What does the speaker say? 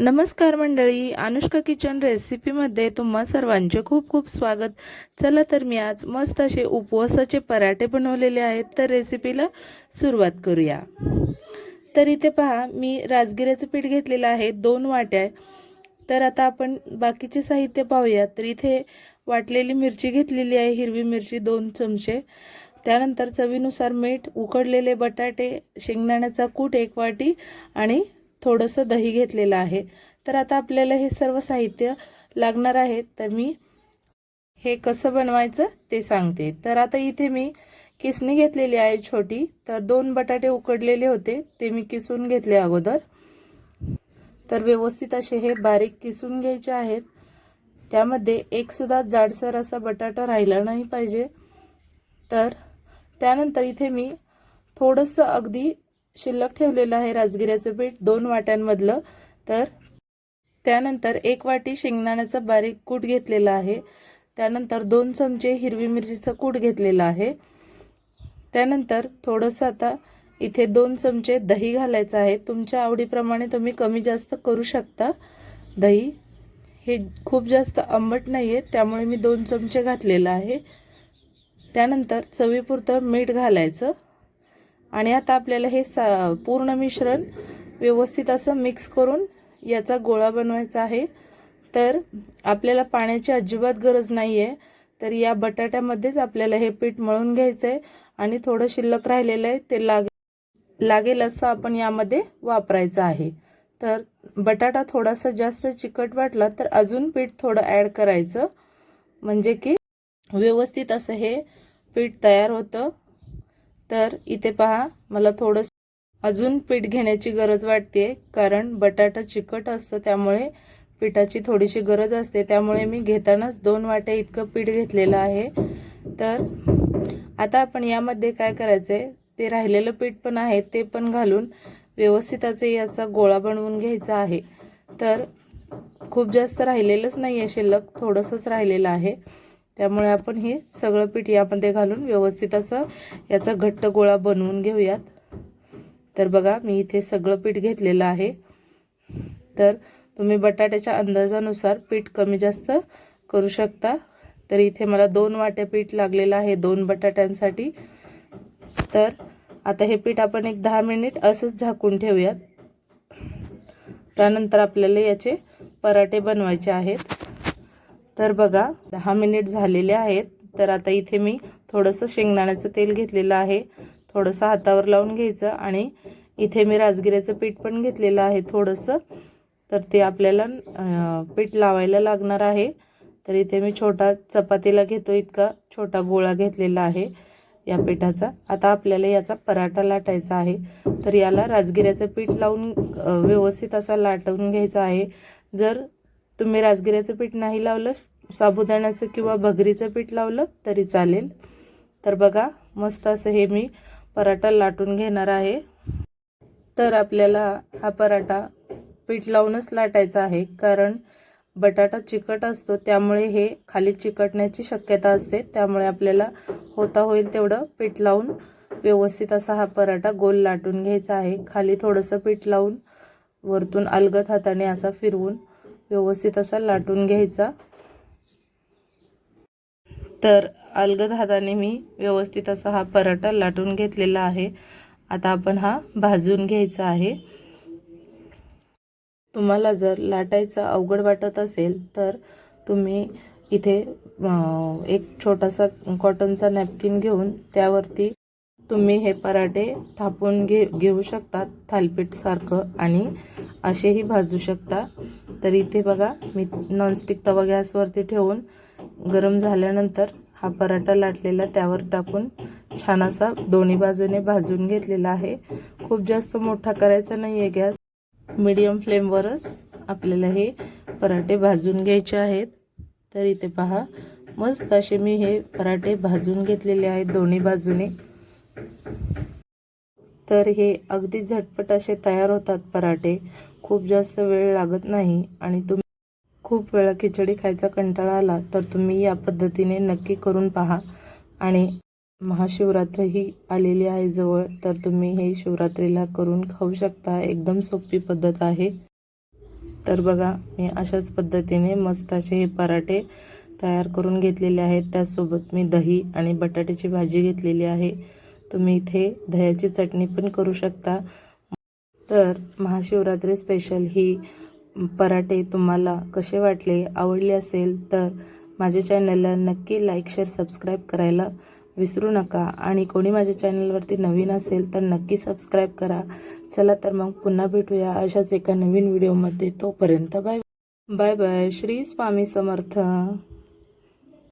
नमस्कार मंडळी अनुष्का किचन रेसिपीमध्ये तुम्हा सर्वांचे खूप खूप स्वागत. चला तर मी आज मस्त असे उपवासाचे पराठे बनवलेले आहेत तर रेसिपीला सुरुवात करूया. तर इथे पहा मी राजगिऱ्याचं पीठ घेतलेलं आहे दोन वाट्या तर आता आपण बाकीचे साहित्य पाहूया तर इथे वाटलेली मिरची घेतलेली आहे हिरवी मिरची दोन चमचे. त्यानंतर चवीनुसार मीठ उकडलेले बटाटे शेंगदाण्याचा कूट एक वाटी आणि थोडंसं दही घेतलेलं आहे. तर आता आपल्याला हे सर्व साहित्य लागणार आहे. तर मी हे कसं बनवायचं ते सांगते. तर आता इथे मी किसणी घेतलेली आहे छोटी. तर दोन बटाटे उकडलेले होते. ते मी किसून घेतले अगोदर. तर व्यवस्थित असे हे बारीक किसून घ्यायचे आहेत. त्यामध्ये एकसुद्धा जाडसर असा बटाटा राहिला नाही पाहिजे. तर त्यानंतर इथे मी थोडंसं अगदी शिल्लक ठेवलेलं आहे राजगिऱ्याचं पीठ दोन वाट्यांमधलं. तर त्यानंतर एक वाटी शेंगदाण्याचं बारीक कूट घेतलेला आहे. त्यानंतर दोन चमचे हिरवी मिरचीचं कूट घेतलेलं आहे. त्यानंतर थोडंसं आता इथे दोन चमचे दही घालायचं आहे. तुमच्या आवडीप्रमाणे तुम्ही कमी जास्त करू शकता. दही हे खूप जास्त आंबट नाही आहे त्यामुळे मी दोन चमचे घातलेलं आहे. त्यानंतर चवीपुरतं मीठ घालायचं. आणि आता आपल्याला हे सा पूर्ण मिश्रण व्यवस्थित असं मिक्स करून याचा गोळा बनवायचा आहे. तर आपल्याला पाण्याची अजिबात गरज नाही आहे तर या बटाट्यामध्येच आपल्याला हे पीठ मळून घ्यायचं आहे आणि थोडं शिल्लक राहिलेलं आहे ते लाग लागेल असं आपण यामध्ये वापरायचं आहे. तर बटाटा थोडासा जास्त चिकट वाटला तर अजून पीठ थोडं ॲड करायचं. म्हणजे की व्यवस्थित असं हे पीठ तयार होतं. तर इथे पहा मला थोडंसं अजून पीठ घेण्याची गरज वाटते कारण बटाटा चिकट असतं त्यामुळे पिठाची थोडीशी गरज असते. त्यामुळे मी घेतानाच दोन वाट्या इतकं पीठ घेतलेलं आहे. तर आता आपण यामध्ये काय करायचं आहे ते राहिलेलं पीठ पण आहे ते पण घालून व्यवस्थिताचे याचा गोळा बनवून घ्यायचा आहे. तर खूप जास्त राहिलेलंच नाही आहे शिल्लक थोडंसंच राहिलेलं आहे. त्यामुळे आपण हे सगळं पीठ यामध्ये घालून व्यवस्थित असं याचा घट्ट गोळा बनवून घेऊयात. तर बघा मी इथे सगळं पीठ घेतलेलं आहे. तर तुम्ही बटाट्याच्या अंदाजानुसार पीठ कमी जास्त करू शकता. तर इथे मला दोन वाट्या पीठ लागलेलं आहे दोन बटाट्यांसाठी. तर आता हे पीठ आपण एक दहा मिनिट असंच झाकून ठेवूयात. त्यानंतर आपल्याला याचे पराठे बनवायचे आहेत. तर बघा दहा मिनिट झालेले आहेत. तर आता इथे मी थोडंसं शेंगदाण्याचं तेल घेतलेलं आहे. थोडंसं हातावर लावून घ्यायचं आणि इथे मी राजगिऱ्याचं पीठ पण घेतलेलं आहे थोडंसं. तर ते आपल्याला पीठ लावायला लागणार आहे. तर इथे मी छोटा चपातीला घेतो इतका छोटा गोळा घेतलेला आहे या पिठाचा. आता आपल्याला याचा पराठा लाटायचा आहे. तर याला राजगिऱ्याचं पीठ लावून व्यवस्थित असा लाटवून घ्यायचा आहे. जर तुम्ही राजगिऱ्याचं पीठ नाही लावलं साबुदाण्याचं किंवा भगरीचं पीठ लावलं तरी चालेल. तर बघा मस्त असं हे मी पराठा लाटून घेणार आहे. तर आपल्याला हा पराठा पीठ लावूनच लाटायचा आहे कारण बटाटा चिकट असतो त्यामुळे हे खाली चिकटण्याची शक्यता असते. त्यामुळे आपल्याला होता होईल तेवढं पीठ लावून व्यवस्थित असा हा पराठा गोल लाटून घ्यायचा आहे. खाली थोडंसं पीठ लावून वरतून अलगद हाताने असा फिरवून व्यवस्थित असा लाटून घ्यायचा. तर अलगद हाताने मी व्यवस्थित असा हा पराठा लाटून घेतलेला आहे. आता आपण हा भाजून घ्यायचा आहे. तुम्हाला जर लाटायचं अवघड वाटत असेल तर तुम्ही इथे एक छोटासा कॉटनचा नॅपकिन घेऊन त्यावरती तुम्ही हे पराठे थापून घे घेऊ शकता थालपीठसारखं आणि असेही भाजू शकता. तर इथे बघा मी नॉनस्टिक तवा गॅसवरती ठेवून गरम झाल्यानंतर हा पराठा लाटलेला त्यावर टाकून छान असा दोन्ही बाजूने भाजून घेतलेला आहे. खूप जास्त मोठा करायचा नाही आहे गॅस. मीडियम फ्लेमवरच आपल्याला हे पराठे भाजून घ्यायचे आहेत. तर इथे पहा मस्त असे मी हे पराठे भाजून घेतलेले आहेत दोन्ही बाजूने. तर हे अगदी झटपट असे तयार होतात पराठे. खूप जास्त वेळ लागत नाही आणि तुम्ही खूप वेळा खिचडी खायचा कंटाळा आला तर तुम्ही या पद्धतीने नक्की करून पहा. आणि महाशिवरात्र ही आलेली आहे जवळ तर तुम्ही हे शिवरात्रीला करून खाऊ शकता. एकदम सोपी पद्धत आहे. तर बघा मी अशाच पद्धतीने मस्त असे हे पराठे तयार करून घेतलेले आहेत. त्यासोबत मी दही आणि बटाट्याची भाजी घेतलेली आहे. तुम्ही इथे दह्याची चटणी पण करू शकता. तर महाशिवरात्री स्पेशल ही पराठे तुम्हाला कसे वाटले आवडले असेल तर माझ्या चॅनलला नक्की लाईक शेअर सबस्क्राईब करायला विसरू नका. आणि कोणी माझ्या चॅनलवरती नवीन असेल तर नक्की सबस्क्राईब करा. चला तर मग पुन्हा भेटूया अशाच एका नवीन व्हिडिओमध्ये तोपर्यंत bye bye bye Shri Swami Samarth.